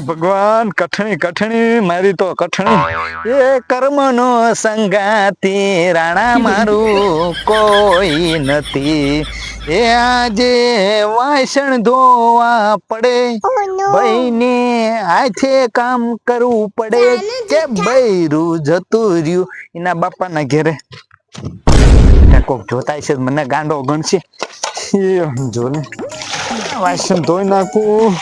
ભગવાન કઠણી કઠણી મારી તો કઠણી. એ કર્મનો સંગાતી રાણા મારું કોઈ નથી. એ આજે વાસણ ધોવા પડે. ભાઈને હાથે કામ કરવું પડે. કે બૈરું જતું રહ્યું. એના બાપાના ઘેરે. ત્યાં કોક જોતા છે મને ગાંડો ગણશે. જો ને વાસણ ધોઈ નાખું.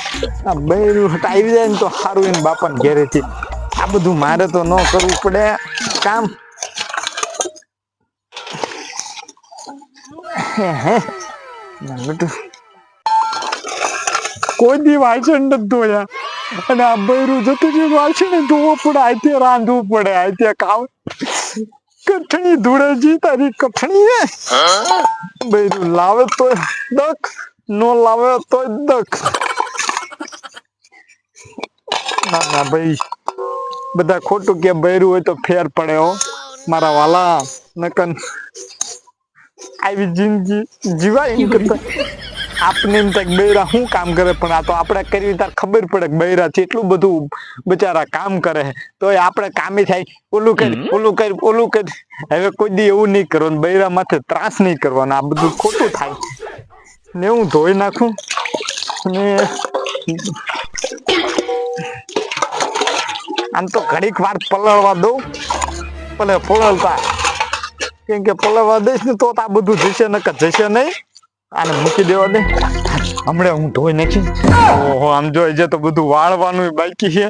આ બૈરું હટાવી જાય ને તો સારું એને બાપાને ઘેરેથી આ બધું મારે તો ન કરવું પડે. કામ. કોઈ દી વાસણ નથી ધોયા. અને આ બૈરું જતું રહ્યું વાસણ ધોવું પડે. આતે રાંધવું પડે. આતે કામ. કઠણી ધૂળે જી તારી કઠણી ને બૈરું લાવે તો દખ. નો લાવે તો દખ ના ના ભાઈ બધા ખોટું કે બૈરું હોય તો ફેર પડે હો. મારા વાલા નકન આવી જિંદગી જીવાય એમ કરતા. આપને એમ થાય બૈરા શું કામ કરે પણ આ તો આપણે કરવી તાર ખબર પડે બૈરા છે એટલું બધું બચારા કામ કરે તો આપણે કામે થાય. ઓલું કરી ઓલું કરી ઓલું કરી. હવે કોઈ દી એવું નહીં કરવાનું બૈરા માથે ત્રાસ નહીં કરવાનો. આ બધું ખોટું થાય. ને હું ધોઈ નાખું ને આમ તો ઘડીક વાર પલળવા દઉં ભલે પલળતા કેમ કે પલળવા દઈશ ને તો આ બધું જશે નકર જશે નહીં આને મૂકી દેવા દે હમણાં હું ધોઈ નાખી ઓહો આમ જોઈ છે તો બધું વાળવાનું બાકી છે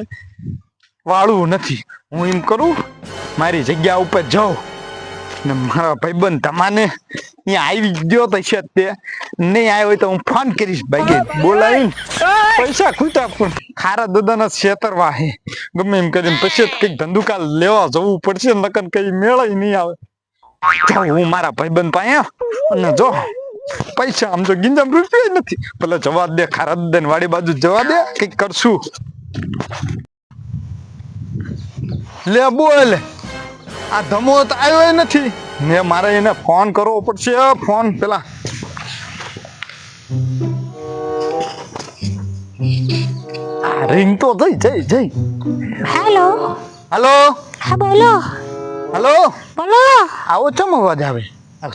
વાળવું નથી હું એમ કરું મારી જગ્યા ઉપર જાઉં ને મારા ભાઈબંધ તમાને અહીંયા આવી ગયો તો છે તે. નહીં આવ્યો તો હું ફોન કરીશ ભાઈ. બોલાવીને પૈસા ખૂટા પણ ખારા દાદાના છેતરવા હે ગમે એમ કરીને પછી કંઈક ધંધુકા લેવા જવું પડશે નકર કઈ મેળાય નહીં આવે. હું મારા ભાઈબંધ પાસે અને જો પૈસા આમ તો ગીંજામ રૂપિયા નથી. ભલે જવા દે ખારા દાદા વાડી બાજુ જવા દે કંઈક કરશું. લે બોલ. આ ધમો તો આવ્યો નથી. ને મારે એને ફોન કરવો પડશે ફોન પેલા. રિંગ તો જઈ જઈ જઈ હેલો હલો હા બોલો. હેલો બોલો. આવો ચમ અવાજ આવે?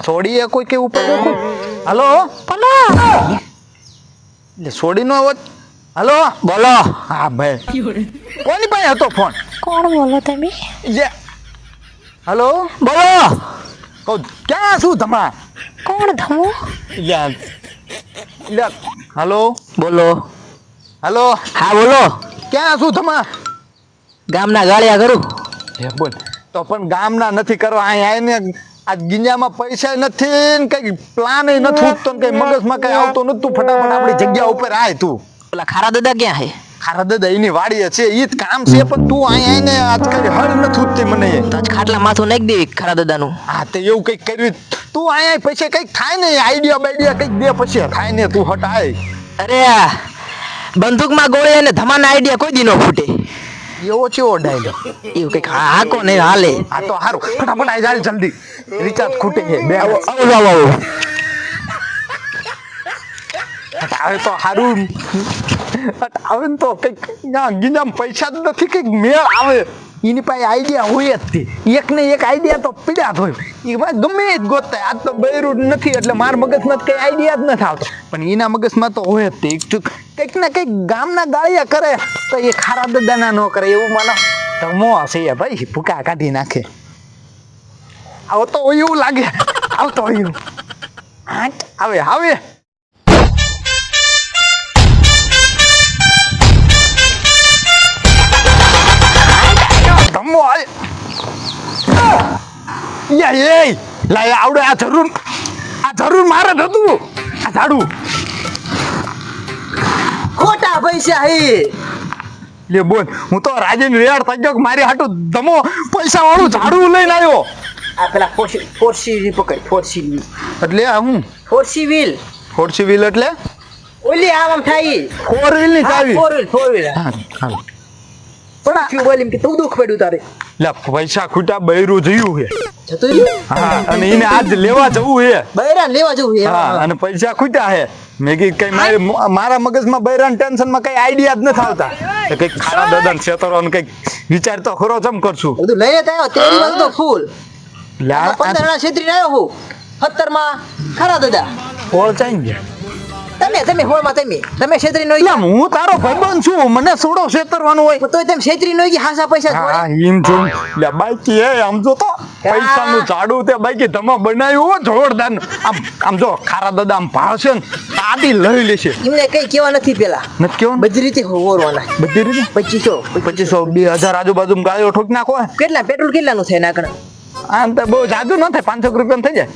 સોડી એ કોઈ કેવું પડે કોઈ હલો બોલો. સોડી નો અવાજ? હલો બોલો. હા ભાઈ. કોની પાસે હતો ફોન કોણ બોલો તમે? જે હલો? બોલો. કહું ક્યાં શું તમા કોણ ધમો? હલો? બોલો. હલો? હા બોલો. ક્યાં શું તમા ગામના ગાળિયા કરું એ બોલ તો પણ ગામના નથી કરવા અહીં આવીને આ ગિંજામાં પૈસા નથી ને કઈ પ્લાન નથી. ઉઠતો ને કઈ મગજમાં કઈ આવતો નથી તું ફટાફટ આપણી જગ્યા ઉપર આય તું. પેલા ખારા દાદા ક્યાં હે? ખારા દાદા એની વાડી છે ઈ જ કામ છે પણ તું અહીં આઈને આજકાલ હળ નથી થૂટતી મને. તો આજ ખાટલા માથું નાખી દેવી ખારા દાદાનું. હા તે એવું કંઈક કર્યું. તું અહીં પછી કંઈક થાય ને આઈડિયા બાઈડિયા કંઈક દે પછી. થાય ને તું હટાય. અરે બંદૂકમાં ગોળી અને ધમાના આઈડિયા કોઈ દી ન ફૂટે. એવો ચેવો ડાયલોગ એવું કંઈક હાકો નહીં હાલે. આ તો હારું. ફટાફટ આઈ જાય જલ્દી. રિચાર્જ ખૂટે છે બે આવો આવો આવો. આવો તો હારું આવે ને તો કંઈક ગીજામ પૈસા જ નથી કંઈક મેળ આવે એની પાસે આઈડિયા હોય જ એક ને એક આઈડિયા તો પીડા હોય એમાં ગમે જ ગોતતા આજ તો બૈરું નથી એટલે માર મગજમાં કઈ આઈડિયા જ નથી આવતો પણ એના મગજમાં તો હોય જ તે કંઈક ને કંઈક ગામના ગાળિયા કરે તો એ ખારા દદાના ન કરે એવું મને ધમો હશે ભાઈ ભૂકા કાઢી નાખે આવો તો એવું લાગે આવતો એવું આંટ આવે આવે યા એ લાય આવડે આ જરૂર આ જરૂર મારે જ હતું આ ઝાડુ. ખોટા પૈસા હે. લે બોલ હું તો રાજેન રેડ થઈ ગયો કે મારી હાટુ ધમો પૈસા વાળું ઝાડુ લઈને આવ્યો. આ પેલા ફોરસી ફોરસી વ્હીલ પકડ ફોરસી વ્હીલ એટલે હું? ફોરસી વ્હીલ. ફોરસી વ્હીલ એટલે? ઓલી આમ થાય. ફોર વ્હીલની ચાવી ફોર વ્હીલ ફોર વ્હીલ હા હા પણ બોલી કે તું દુખ પડ્યું તારે? લે પૈસા ખૂટા બૈરું જયું છે હા અને એને આજ લેવા જવું છે બૈરા લેવા જવું છે હા અને પૈસા ખૂટ્યા છે મેં કઈ કઈ મારી મારા મગજમાં બૈરાન ટેન્શનમાં કઈ આઈડિયા જ નથી આવતા. કઈ ખાડા દાદા દાદા ને કંઈક વિચાર તો ખરો જમ કરશું? બધું લઈને આવ્યો તેરી બાજુ તો ફૂલ. લા પંદર ના છેતરીને આવ્યો હું સત્તરમાં ખરા દાદા. ફોળ ચાઈ ગયા. તમે તમે હોળમાં તમે. તમે છેતરી નો એટલે હું તારો ભાઈબંધ છું. મને સોડો છેતરવાનું હોય. તો તમે છેતરી નો હાસા પૈસા હા. એમ છું. લે બાઈકી એ આમ જો તો પૈસાનું ઝાડું તે બાઈકી તમે બનાવ્યું હો જોરદાર. આમ આમ જો ખારા દાદા આમ ભાળશે ને તાડી લઈ લેશે એમને કઈ કેવા નથી પેલા. નથી કેવા બધી રીતે હોરવાના. બધી રીતે? પચીસો. પચીસો બે હજાર આજુબાજુ ગાયો ઠોક નાખો. કેટલા? પેટ્રોલ કેટલાનું થાય નાકણ? આમ તો બહુ જાજુ ન થાય પાંચસો રૂપિયા થઈ જાય.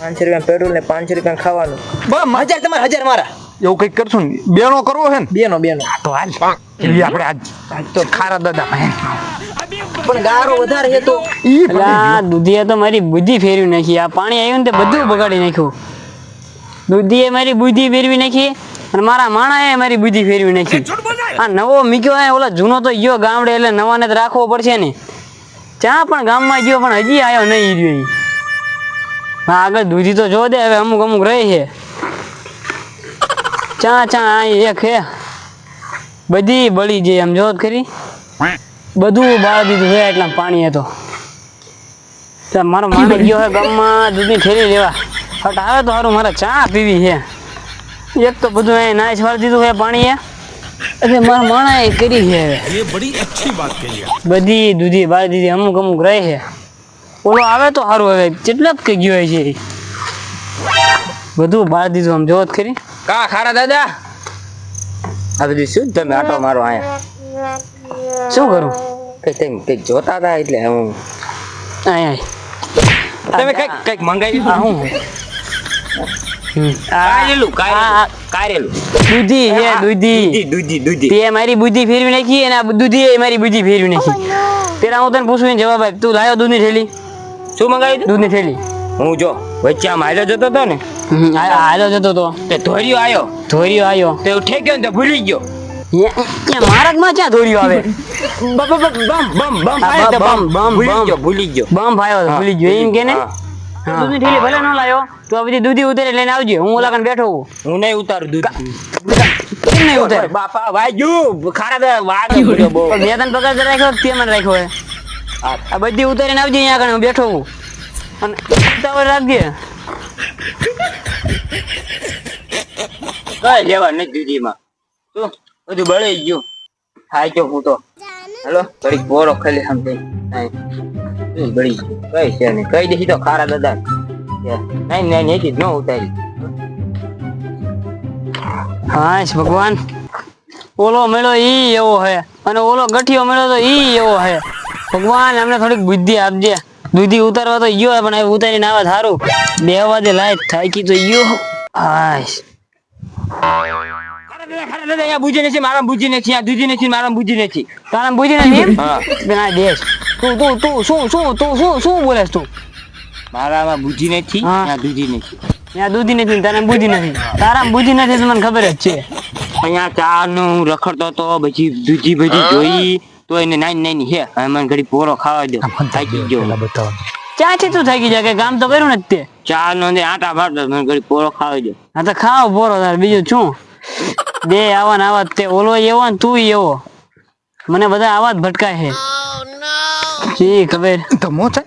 પાંચસો રૂપિયા પેટ્રોલ ને પાંચસો રૂપિયા ખાવાનું. બસ હજાર તમારે હજાર મારા. એવું કંઈક કરશું ને? બેનો કરવો છે ને? બેનો બેનો. તો હાલ. આપણે આજ આજ તો ખારા દાદા. પણ ગારો વધારે છે તો આ દૂધીએ તો મારી બુદ્ધિ ફેરવી નાખી. આ પાણી આવ્યું ને તે બધું બગાડી નાખ્યું. દૂધીએ મારી બુદ્ધિ ફેરવી નાખી અને મારા માણાએ મારી બુદ્ધિ ફેરવી નાખી. આ નવો મીક્યો હે ઓલા જૂનો તો ગયો ગામડે એટલે નવાને ને રાખવો પડશે ને. ત્યાં પણ ગામમાં ગયો પણ હજી આવ્યો નહીં રહ્યો આગળ દૂધી તો જો દે હવે અમુક અમુક રહી છે. ચા ચા અહીં એક હે બધી બળી જાય એમ જો ખરી. બધું બાળ દીધું છે એટલા પાણી હતો મારો માણસ ગયો છે ગામમાં દૂધી ફેરી લેવા. હટ આવે તો સારું મારે ચા પીવી છે. એક તો બધું અહીં નાશ વાળ દીધું છે પાણી એટલે મારા માણા એ કરી છે બધી દૂધી બાળી દીધી અમુક અમુક રહી છે. ઓલો આવે તો સારું હવે. કેટલા કે ગયો છે એ. બધું બાળી દીધું આમ. જોત ખરી. કા ખારા દાદા? આ બધું શું તમે આટો મારો આયા શું કરું? કઈ તેમ કંઈક જોતા હતા એટલે હું આય તમે કંઈક કંઈક મંગાવી આ શું કારેલું કારેલું. દૂધી હે દૂધી. દૂધી દૂધી તે મારી બુદ્ધિ ફેરવી નાખી અને આ દૂધી એ મારી બુદ્ધિ ફેરવી નાખી. પેલા હું તને પૂછું જવાબ આપ. તું લાયો દૂધની થેલી? શું મંગાવ્યું દૂધની થેલી. હું જો વચ્ચે આમ હાલ્યો જતો હતો ને હમ, જતો તો તે ધોર્યો આવ્યો ધોર્યો આવ્યો તે ઠેક્યો ને તે ભૂલી ગયો. મારકમાં ક્યાં ધોર્યો આવે? ભૂલી ગયો બમ ફાયો ભૂલી ગયો. એમ કે ને. દૂધની ભલે ન તો આ બધી દૂધી ઉતારી લઈને આવજે. હું ઓલા કને બેઠો હું હું નહીં ઉતારું દૂધ. કેમ નહીં ઉતારે? બાપા વાગ્યું. ખારા વાગે ત્રણ પગાર રાખ્યો તે મને રાખ્યો હે હા. આ બધી ઉતારીને આવજે અહીંયા આગળ બેઠો હું અને ઉતાવળ રાખજે. કઈ લેવા નથી દૂધીમાં શું? બધું બળી ગયું. થાય ગયો હું તો. હેલો, થોડીક બોરો ખાલી શું બળી કઈ છે નહીં. કઈ દેખી તો ખારા દાદા. નહીં નહીં નહીં ન ઉતારી. હાશ ભગવાન. ઓલો મેળો ઈ એવો હે. અને ઓલો ગઠિયો મેળો તો ઈ એવો હે. ભગવાન અમને થોડીક બુદ્ધિ આપજે. દૂધી ઉતારવા તો ગયો પણ હવે ઉતારીને આવે સારું બે વાજે લાય થાકી તો ગયો. બુજી નથી મારા બુજી નથી અહીંયા દૂધી નથી મારા બુજી નથી. તારા બુજી નથી હા. દેશ તું તું તું શું શું તું શું શું બોલેસ તું? મારામાં બુજી નથી હા. દૂધી નથી. ત્યાં દૂધી નથી તારા બુજી નથી. તારા બુજી નથી તો મને ખબર જ છે. અહીંયા ચા નું રખડતો તો પછી દૂધી બધી જોઈ. તો એને નાની નાની હે. હવે મને ઘડી પોરો ખાવા દો થાકી ગયો. ક્યાંથી તું થાકી જાય? કે કામ તો કર્યું ને તે? ચા નો આટા મારતો મને ઘડી પોરો ખાવા દો હા તો ખાવ પોરો તાર બીજું શું? બે આવા ને આવા તે ઓલો એવો ને તું એવો. મને બધા આવા જ ભટકાય છે. જી ખબર? મો છે.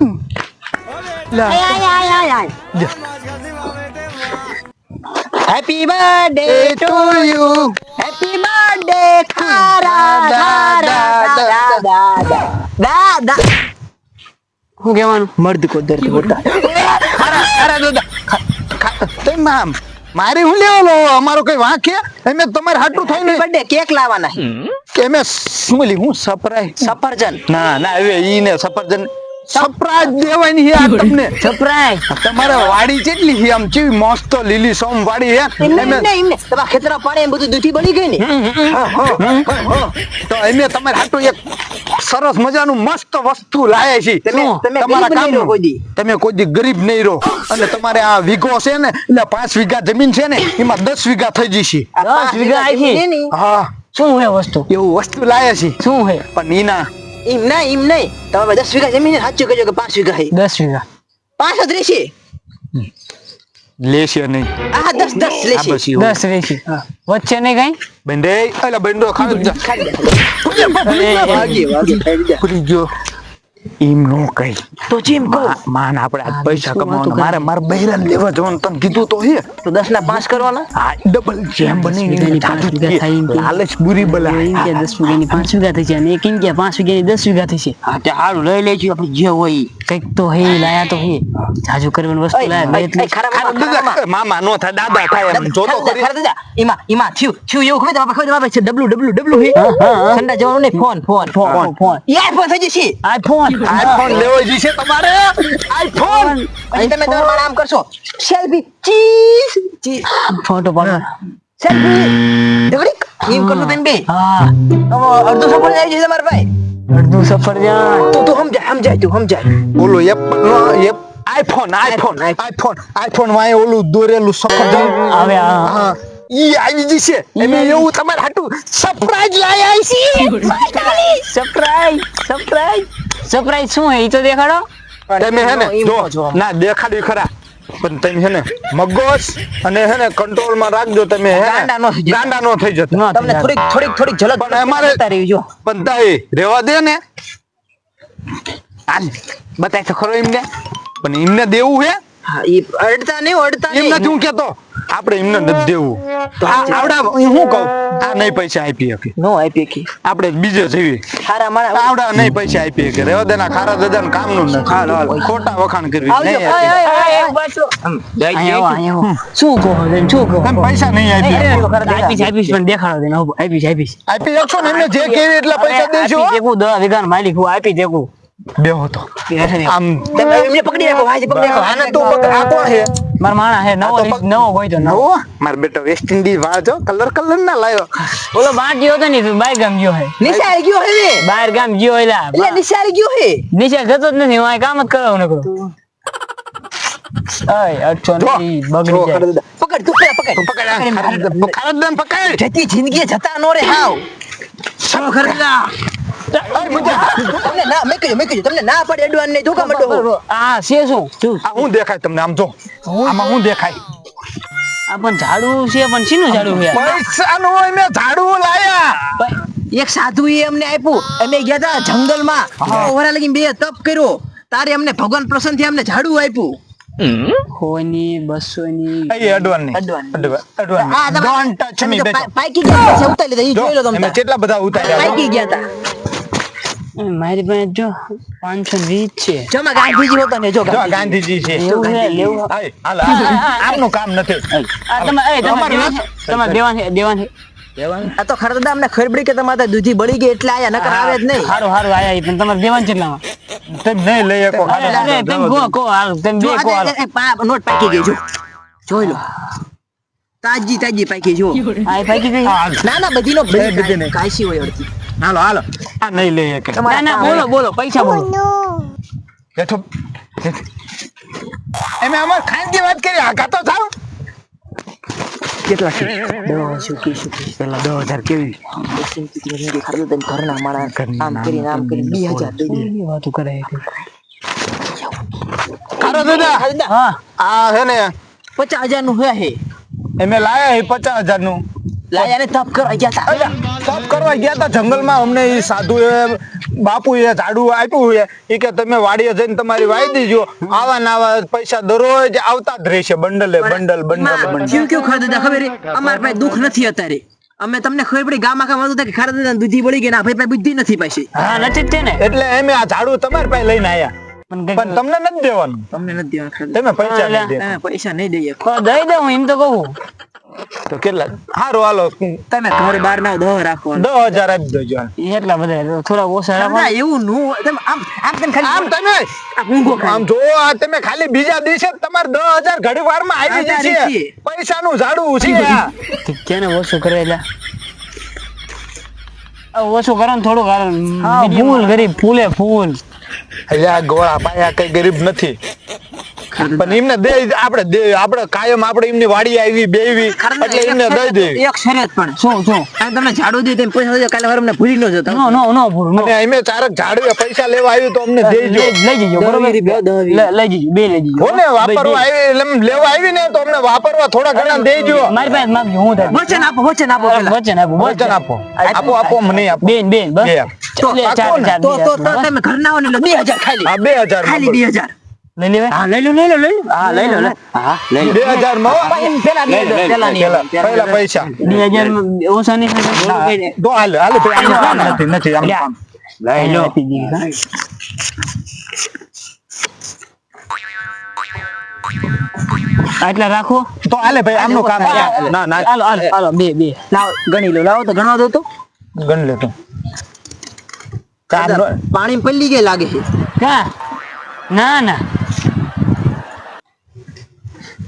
Happy birthday to you happy birthday ખારા દાદા દાદા શું કહેવાનું? મર્દ કો દર્દ હોતા. અરે દાદા. ખા- મામ મારે હું લેવાનો અમારો કઈ વાંક છે? એમે તમારે હાટું થઈને બર્થડે કેક લાવવાના કે મેં શું લી હું સપરાય સફરજન. ના ના હવે ઈ ને સફરજન સરપ્રાઈઝ દેવાની છે આ તમને. સરપ્રાઈઝ તમારે વાડી કેટલી છે આમ કેવી મસ્ત લીલી સોમ વાડી હે. એમે તમારા ખેતરમાં પાણી એમ બધું દૂધી બળી ગઈ ને. તો એમે તમારે હાટો એક સરસ મજાનું મસ્ત વસ્તુ લાયા છે. તમે- તમે તમારા દી. તમે કોઈ દી ગરીબ નહીં રહો. અને તમારે આ વીઘો છે ને એટલે પાંચ વીઘા જમીન છે ને એમાં દસ વીઘા થઈ જશે દસ પાંચ વીઘા ને, હા. શું હે વસ્તુ? એવું વસ્તુ લાયા છે. શું હે? પણ એના એમ ના એમ નહીં તમે દસ વીઘા જમીન સાચું કહેજો કે પાંચ વીઘા દસ વીઘા પાંચ જ રહેશે લેશે નહીં આ દસ દસ લેશે દસ વેચી વચ્ચે નહીં કઈ બંડે અલા બંડો વાગી ખાઈ જા. ભૂલી ગયો એમ નો કહી. તો જેમ કહો. માન આપણે આજ પૈસા કમાવાના? મારે મારે બૈરાને લેવા જવાનું. તને કીધું તો હે. તો દસ ના પાંચ કરવાના? હા ડબલ જેમ બને. લાલચ બુરી બલા. એમ કે દસ વીઘાની પાંચ વીઘા થઈ છે અને એક એમ કે પાંચ વીઘાની દસ વીઘા થઈ છે હા તે લઈ લેજો. આપણે જે હોય. કંઈક તો હે લાયા તો હે. જાજુ કરવાની વસ્તુ લાયા બે ઓય, મામા, નો થાય દાદા થાય એમ. જો તો દાદા, ખરી. દાદા. એમાં એમાં થયું થયું એવું ખબર બાપા ખબર બાપા છે ડબલું ડબલું ડબલું હે. ઠંડા જવાનું ને ફોન ફોન ફોન ફોન. ઈ આઈફોન થઈ જશે આઈફોન આઈફોન લેવો જશે તમારે. આઈફોન પછી તમે તમારું મારા આમ કરશો. સેલ્ફી ચીઝ ચીઝ ફોટો પાડો. સેલ્ફી ઢગડીક એમ કરતો તેમ બે? હા. અડધો સફળ જાય છે તમારા ભાઈ. અડધું જાય. તું તું સમજાય સમજાય તું સમજાય. બોલો app app. IPhone iPhone iPhone. આઈફોનમાં ઓલું દોરેલું સફરજન આવે આ. હા. ઈ આવી જશે. એમે એવું તમારે હાટું સરપ્રાઈઝ લાયા છે. સરપ્રાઈઝ સરપ્રાઈઝ સરપ્રાઈઝ શું હે? ઈ તો દેખાડો. તમે હે ને જો. છો. ના દેખાડી ખરા. પણ તમે હે ને મગજ અને હે ને કંટ્રોલમાં રાખજો તમે ગાંડા નો. થઈ જતા. તમને થોડીક થોડીક થોડીક ઝલક પણ અમારે- પણ તાઈ રેવા દે ને. હાલ બતાય તો ખરો એમને. પણ એમને દેવું હે? અડતા નહીં અડતા એમ નથી હું કેતો આપણે એમને નથી દેવું. તો આવડા હું. કહું આ નહીં પૈસા આપી શકે. નો આપી કે આપણે બીજે જઈએ હારા મારા આવડા નહીં પૈસા આપી શકે. રેવા દેના ખારા દાદા કામનું નથી. ખોટા વખાણ કરવી નહીં. શું કહો શું કહો? પૈસા નહીં આપી. આપીશ આપીશ પણ દેખાડો તેને. આપીશ આપીશ. આપી શકશો ને એમને જે કેવી એટલા પૈસા દેજો આપી દસ વીઘાનો માલિક હું આપી દેખું બેહો હતો આમ એમને પકડી રાખો ભાઈ પકડી રાખો. આને તું પકડ. આ કોણ છે? માર માણા હે નવો નવો હોય તો નવો. માર બેટો વેસ્ટ ઇન્ડિઝ વાજો કલર કલર ના લાવ્યો ઓલો બાર ગયો તો ને તો બહાર ગામ ગયો હે નિશાળ ગયો હે. બહાર ગામ ગયો એલા એટલે નિશાળ ગયો હે નિશાળ જતો જ નથી હું કામ જ કરાવું નકરો. અય બગડી જાય. પકડ તું પકડ. પકડ પકડ જતી જિંદગી જતા નો રે હાવ. ખરલા તમને ના મેં કહ્યું મેં કહ્યું તમને ના પડે અડવાન નહીં ધોકા મડો આ છે શું? આ શું દેખાય તમને આમ જો. આમાં શું દેખાય? આ પણ ઝાડુ છે પણ શીનું ઝાડુ છે? પૈસા હોય મેં ઝાડુ લાયા. એક સાધુ એ અમને આપ્યું. અમે ગયા હતા જંગલમાં. ઓવરા લગી બે તપ કર્યો. તારે અમને ભગવાન પ્રસન્નથી અમને ઝાડુ આપ્યું. ખોની બસો ની એ અડવાન અડવાન. અડવાન અડવાન આ તમે- ડોન્ટ ટચ મી તો પાકી ગયા પછી ઉતારી લીધા. જોઈ લો તમે કેટલા બધા ઉતાર્યા પાકી ગયા હતા મારી પાસે જો પાંચસો વીસ છે. જમા ગાંધીજી હોતા ને જો જો ગાંધીજી. છે. એવું છે લેવું હાલ, હાલ, કામ નથી. તમે એ તમે અમારે દેવાન છે દેવાન છે આ તો ખરા દાદા અમને કે તમારે દૂધી બળી ગઈ એટલે આયા નકર આવે જ નહીં. સારું સારું આયા પણ તમારે દેવાન કેટલામાં તમે નહીં લઈ શકો તમે તમે બે નોટ પાકી ગઈ જો. જોઈ લો. તાજી તાજી પાકી જો. આ પાકી ગઈ? ના ના બધી નો બધી. કાશી હોય અડધી. હાલો હાલો. આ નહીં લઈએ કે ના ના બોલો બોલો પૈસા બોલો. બેઠો. એમે અમાર ખાનગી વાત કરી આ કાતો થાવ કેટલા છે દવા સુકી સુકી પેલા દસ હજાર કેવી? ખરા દાદા ઘરના માણસ આમ કરીને આમ કરીને બે હજાર દઈ દે કેવી વાતો કરે છે? દાદા. હા આ ને. પચાસ હજારનું હે. એમે લાયા હે પચાસ હજારનું લાયા ને તપ કરવા ગયા હતા તપ કરવા ગયા હતા જંગલમાં. અમને એ સાધુ એ બાપુ એ ઝાડુ આપ્યું છે. એ કે તમે વાડીએ જઈને તમારી વાઈ દેજો. આવા નાવા પૈસા દરરોજ આવતા જ રહેશે. બંડલે બંડલ બંડલ બંડલ. ખરા દાદા? ખબર છે? અમારા પાસે દુઃખ નથી અત્યારે. અમે તમને ખબર પડી ગામ આખા વાંધો કે ખરા દાદા દૂધી પડી ગઈ ના ભાઈ પાસે બુદ્ધિ નથી પાછી. હા નથી જ ને. એટલે એમ આ ઝાડુ તમારી પાસે લઈને આયા. પણ તમને નથી દેવાનું. તમને નથી દેવાનું તમે પૈસા નહીં દે પૈસા નહીં દઈએ. દઈ દઉં એમ તો કહું. તો કેટલા? હારું હાલો. તમે ઘરે બાર ના દહ રાખો દહ હજાર આપી દેજો એટલા બધા થોડા ઓછા રાખો ના, એવું નું તમે આમ આમ તમે ખાલી આમ તમે આમ ઊંઘો આમ જો આ તમે ખાલી બીજા દિવસે તમારે દહ હજાર ઘડી વારમાં આવી જશે. પૈસા નું ઝાડું છે. કેને ઓછું કરે એટલે? ઓછું કરો ને થોડું કારણ. ફૂલ ગરીબ ફૂલે ફૂલ. અલ્યા ગોળા પાયા કઈ ગરીબ નથી. પણ એમને દે આપણે આપણે કાયમ આપણે એમની વાડી આવી બેવી એટલે એમને દઈ દેવી એક શરત પણ. શું શું આ તમને ઝાડુ દે તેમ પૈસા દેજો, કાલે અમને ભૂલી ન જતા નો નો નો ભૂલ નો. અને અમે ચારક ઝાડુ પૈસા લેવા આવ્યું તો અમને દેજો લઈ લઈ જજો બરોબર? લઈ જજો બે લઈ જજો. કોને વાપરવા આવી એમ લેવા આવી ને તો અમને વાપરવા થોડા ઘણા દેજો મારી પાસે માગજો હું થાય. વચન આપો વચન આપો વચન આપો વચન. આપો. આપો આપો મને આપો. બેન બેન બસ. તો તો. તમે ઘર ના આવો ને એટલે બે હજાર ખાલી. હા બે હજાર ખાલી બે હજાર. લઈ લેવાય? હા લઈ લો લઈ લો લઈ લો. હા લઈ લો લે. હા લઈ લો. બે હજારમાં એમ પેલા લઈ, પેલા નહીં પેલા પૈસા. બે હજાર ઓછા નહીં થશે? તો હાલ હાલ નથી નથી આમનું કામ. લઈ લો. આટલા રાખો. તો હાલે ભાઈ આમનું કામ. ના ના. હાલો હાલો હાલો બે બે. લાવ ગણી લો. લાવો તો ગણવા દો તો. ગણી લે તું. ચાર નો- પાણી પલ્લી ગઈ લાગે છે. કા ના ના.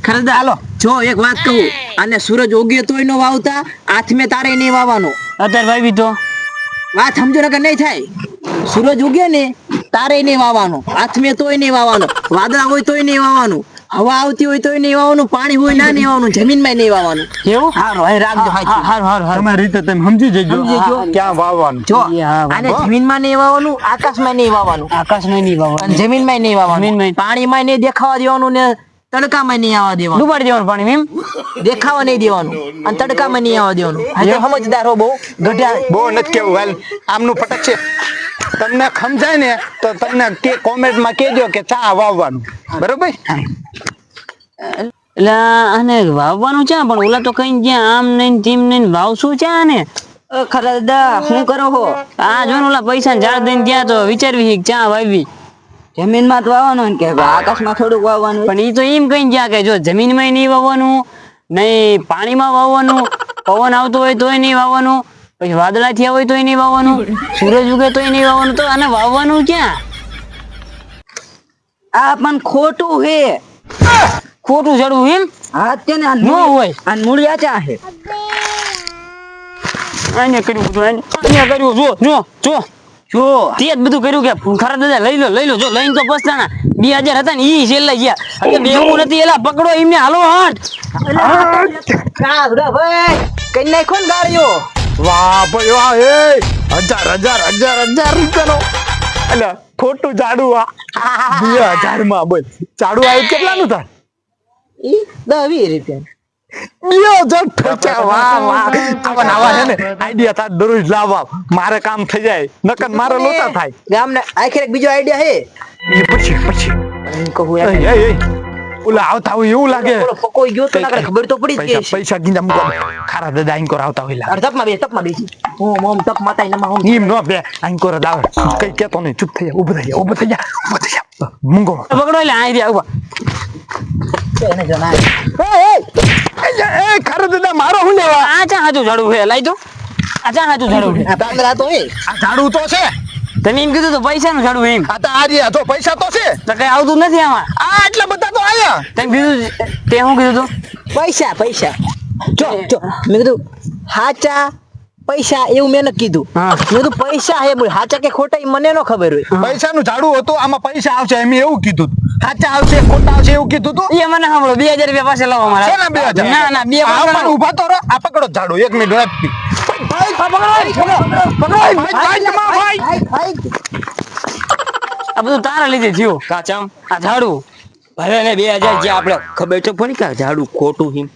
ખરેખર હાલો. જો એક વાત કહું. અને સૂરજ ઉગ્યો તોય નો વાવતા હાથમે તારે નહીં વાવવાનો. અત્યારે વાવી તો વાત સમજો નકર નહીં થાય. સૂરજ ઉગે ને તારે નહીં વાવવાનો. હાથમે તોય નહીં વાવવાનો. વાદળા હોય તોય નહીં વાવવાનું. હવા આવતી હોય તોય નહીં વાવવાનું. પાણી હોય ના નહીં વાવવાનું. જમીનમાં નહીં વાવવાનું. એવું? હારો હવે રાખજો હારો હારો તમારી રીતે તમે સમજી જજો. ક્યાં વાવવાનું? જો અને જમીનમાં નહીં વાવવાનું આકાશમાં નહીં વાવવાનું. આકાશ નહીં વાવવાનું. જમીનમાં નહીં વાવવાનું. પાણીમાં નહીં દેખાવા દેવાનું ને તડકામાં નહીં આવવા દેવાનું. ડુબાડી દેવાનું પાણી એમ? દેખાવા નહીં દેવાનું. અને તડકામાં નહીં આવવા દેવાનું. હા તો સમજદાર હો બહુ. ગઢિયા બહુ નથી કેવું હાલ. આમનું ફટક છે. તમને સમજાય ને તો તમને કે કોમેન્ટમાં કહેજો કે ચા વાવવાનું. બરોબર? એટલે આને વાવવાનું છે પણ ઓલા તો કઈ જ્યાં આમ નહીં ને તેમ નહીં વાવશું છે આને? ખરા દાદા શું કરો હો? આ જો ને ઓલા પૈસા ઝાડ દઈને ત્યાં તો વિચારવી ચા વાવી જમીનમાં તો વાવવાનું કે આકાશમાં થોડુંક વાવવાનું પણ ઈ તો એમ કઈ ગયા કે જો જમીનમાં નહીં વાવવાનું નહીં પાણીમાં વાવવાનું પવન આવતો હોય તોય નહીં વાવવાનું પછી વાદળા થયા હોય તોય નહીં વાવવાનું સૂરજ ઉગે તોય નહીં વાવવાનું તો આને વાવવાનું ક્યાં? આ પણ ખોટું હે. ખોટું જડવું એમ? હા તેને ન હોય. અને મૂળિયા ચા હે. આને કર્યું આને કર્યું જો જો જો. જો. તે જ બધું કર્યું કે ખરા દાદા લઈ લો લઈ લો. જો લઈને તો પસ્તાના. બે હજાર હતા ને ઈ છેલ્લે ગયા. એટલે બેવું નથી એલા પકડો એમને હાલો હટ. ભાઈ. કઈ નાખો ને ગાડીઓ વાહ ભાઈ વાહ એ. હજાર હજાર હજાર હજાર રૂપિયાનો. એટલે ખોટું ઝાડુ આ. બે હજારમાં બોલ. ઝાડુ આવ્યું કેટલાનું થાય? ઈ દસ વીસ રૂપિયા. બે હજાર ઠોક્યા વાહ વાહ. આવા નવા છે ને આઈડિયા થાય દરરોજ લાવવા. મારે કામ થઈ જાય નકર મારે લોતા થાય. ગામને આખરે એક બીજો આઈડિયા હે એ પછી પછી. કહું એ, એ, ઓલા આવતા હોય એવું લાગે. પકોઈ ગયો તો ખબર તો પડી જ પૈસા ગઈ પૈસા ગીંજા મૂકો. ખારા દાદા આઈન કોર આવતા હોય અરે તપમાં બે તપમાં બેસી. હું મોમ તપ માતાઈ નમા હું નીમ નો બે આઈન કોર દાવ કઈ કેતો નહીં ચૂપ થઈ ઊભો થઈ ઊભો થઈ જા ઊભો થઈ જા. મૂંગો. પકડો એટલે આ રહ્યા ઊભા એને જણા એ, એ, એ, એ, ખારા દાદા મારો હું લેવા? આ ચા હાજુ ઝાડવું હે લઈ તો આ ચા હાજુ ઝાડવું છે. આ પાંદડા તો એ. આ ઝાડુ તો છે. તમે એમ કીધું તો પૈસા નું ઝાડવું એમ. આ તો આ રહ્યા તો પૈસા તો છે. તો કઈ આવતું નથી આમાં. આ એટલા બધા આયા તમે કીધું તે શું કીધું તું? પૈસા પૈસા. જો જો મેં કીધું હાચા પૈસા એવું મેં કીધું. મેં કીધું પૈસા હે બોલ. હાચા કે ખોટા ઈ મને નો ખબર હોય. પૈસા નું ઝાડુ હતું આમાં પૈસા આવશે એમ એવું કીધું તું. આવશે ખોટા આવશે એવું કીધું તું? એ મને સાંભળો બે હજાર રૂપિયા પાસે લાવો મારા. ના બે હજાર? ના ના બે હજાર ઊભા તો રહો. આ પકડો ઝાડુ એક મિનિટ રાખી ભાઈ ભાઈ ભાઈ ભાઈ ભાઈ ભાઈ આ બધું તારા લીધે થયું. કાચામ આ ઝાડવું ભલે ને બે હજાર જે આપણે ખબર તો પડી કે ઝાડુ ખોટું હિમ